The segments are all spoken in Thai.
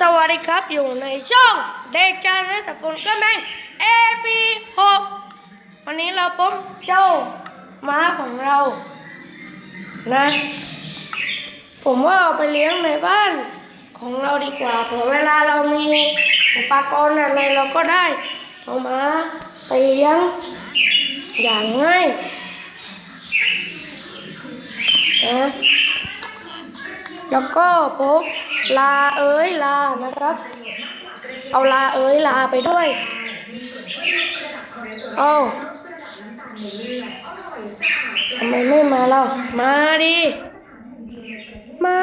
สวัสดีครับอยู่ในช่องเด็กจานและตะปุนก็แมง AP6 วันนี้เราพบเจ้าม้าของเรา นะ ผมว่าเอาไปเลี้ยงในบ้านของเราดีกว่าเผื่อเวลาเรามีอุปกรณ์อะไรเราก็ได้เอาม้าไปเลี้ยงอย่างง่ายนะแล้วก็พบ ลาเอ้ยลานะครับ เอาลาเอ้ยลาไปด้วยเอาทำไมไม่มาเรามาดิ มา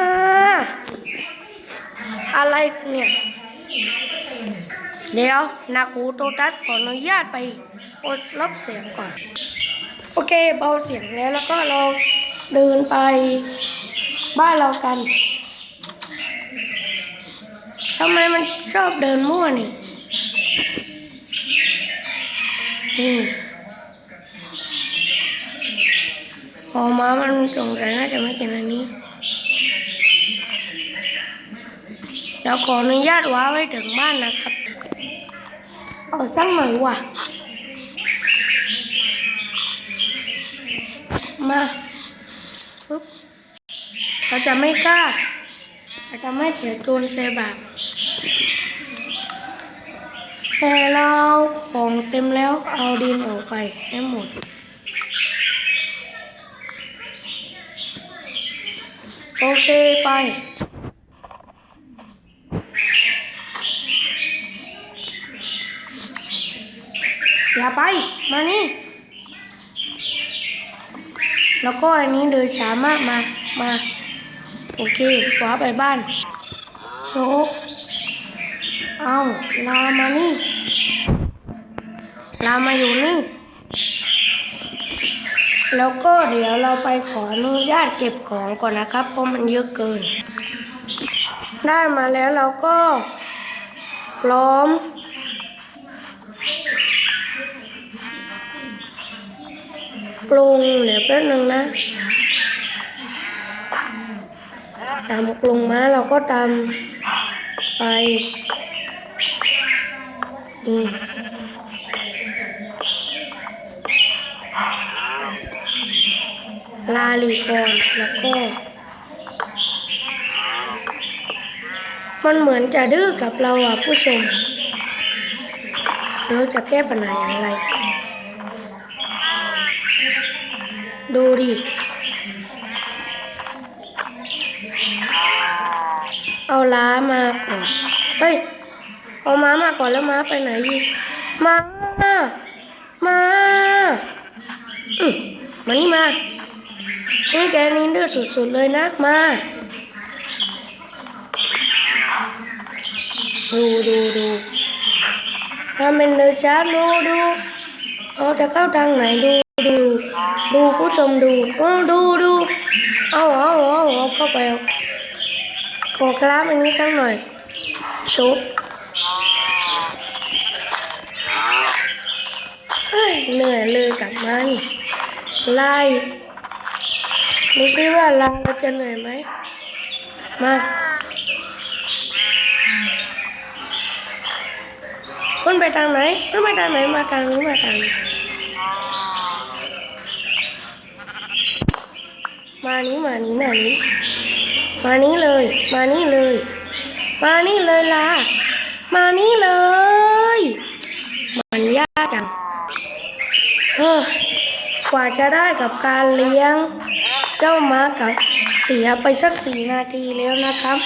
อะไรเนี่ย เดี๋ยวนาคูโตตัสขออนุญาตไปอดลบเสียงก่อน โอเคเบาเสียงแล้วแล้วก็เราเดินไปบ้านเรากันำไมมันชอบเดินมั่วนี่นี่พอมามันสงสัยน่าจะไม่กินอันนี้เดี๋ยวขออนุญาตว้าไว้ถึงบ้านนะครับ เอาสักหน่อยว่ะ มาปุ๊บเขาจะไม่กล้าเขาจะไม่เสียตูนเสียบาป แต่เราของเต็มแล้วเอาดินออกไปให้หมด โอเคไปอย่าไป มานี่ แล้วก็อันนี้เดินช้ามากมา มา โอเคขวาไปบ้านโอ้ เอาลามานี่ลามาอยู่นี่ แล้วก็เดี๋ยวเราไปขออนุญาตเก็บของก่อนนะครับ เพราะมันเยอะเกิน ได้มาแล้วเราก็พร้อม ปรุงเดี๋ยวแป๊บนึงนะตามปรุงมาเราก็ตามไป นี่ลาลีก่อนแล้วก็มันเหมือนจะดื้อกับเราอะผู้ชม เราจะแก้ปัญหาอย่างไร ดูดิ เอาล้ามาก่อนเฮ้ย เอาม้ามาก่อนแล้วม้าไปไหนอีกมามาอืมานี่มานี่แกนี่ดื้อสุดๆเลยนะมาดูดูดูทำเป็นเดินช้าดูดูเอาจะเข้าทางไหนดูดูดูผู้ชมดูดูดูเอาเอาเอาเอาเข้าไปขอกราฟอันนี้สักหน่อยชุบ ไล่ดูซิว่าลาเราจะเหนื่อยไหม มา คุณไปทางไหนคุณไปทางไหน มาทางนี้มาทางนี้มานี้มานี้มานี้ มานี้เลย มานี้เลย มานี่เลยล่ะ มานี่เลย มันยากจังเฮ้อ กว่าจะได้กับการเลี้ยงเจ้าม้ากับเสียไปสักสี่นาทีแล้วนะครับ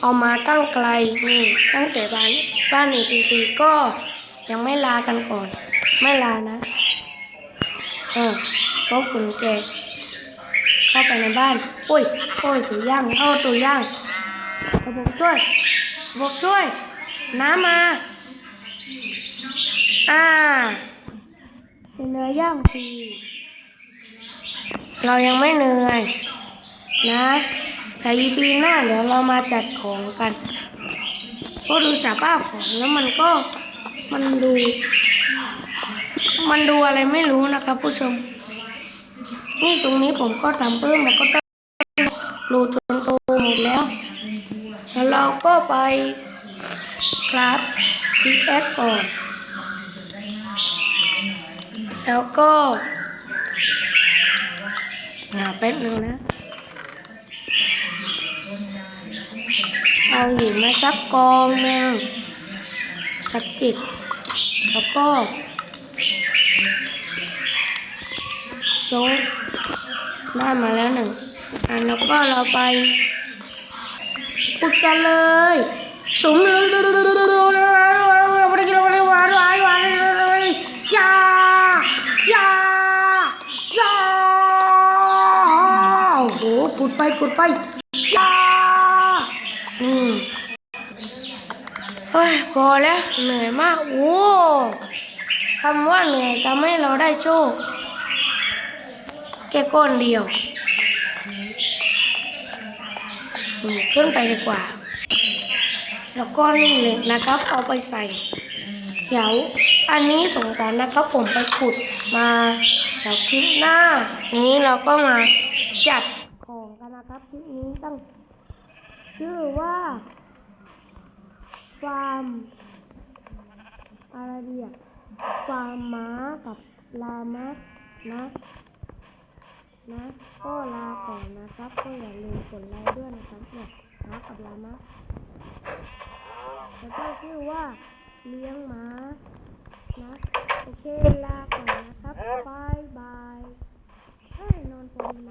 เอามาตั้งไกลนี่ตั้งแต่บ้านบ้านเอพีซีก็ยังไม่ลากันก่อน ไม่ลานะ เออเพราะคุณแกเข้าไปในบ้าน โอ้ย โอ้ยตัวย่างเข้าตัวย่างระบบช่วยระบบช่วย น้ำมา อ่า ย่างฟรีเรายังไม่เหนื่อยนะแต่ EP หน้าเดี๋ยวเรามาจัดของกันก็ดูสภาพของแล้วมันก็มันดู มันดูอะไรไม่รู้นะครับ ผู้ชม นี่ตรงนี้ผมก็ทำเพิ่มแล้วก็ต้องรูจนโตหมดแล้ว แล้วเราก็ไปคราฟพิกแอคก่อน แล้วก็หาแป๊บนึงนะ เอาหินมาสักกองหนึ่งสักจิต แล้วก็โซดได้มาแล้วหนึ่งอันแล้วก็เราไปขุดกันเลยสมเลย โอ้โหขุดไปขุดไปยานี่เฮ้ยพอแล้วเหนื่อยมากโอ้คำว่าเหนื่อยทำให้เราได้โชคแค่ก้อนเดียวนี่ขึ้นไปดีกว่า แล้วก็นี่เล็กนะครับ เอาไปใส่เดี๋ยวอันนี้สงสารนะครับผมไปขุดมาเดี๋ยวคลิปหน้า นี้เราก็มาจัดของกันนะครับคลิปนี้ตั้ง ชื่อว่า ฟาร์มอะไรดีอะฟาร์มม้ากับลามะนะนะก็ลาก่อนนะครับ ก็อย่าลืมกดไลค์ด้วยนะครับเนี่ยม้ากับลามะแล้วก็ชื่อว่าเลี้ยงม้านะโอเคลาก่อนนะครับบายบายเฮ้นอนพอดี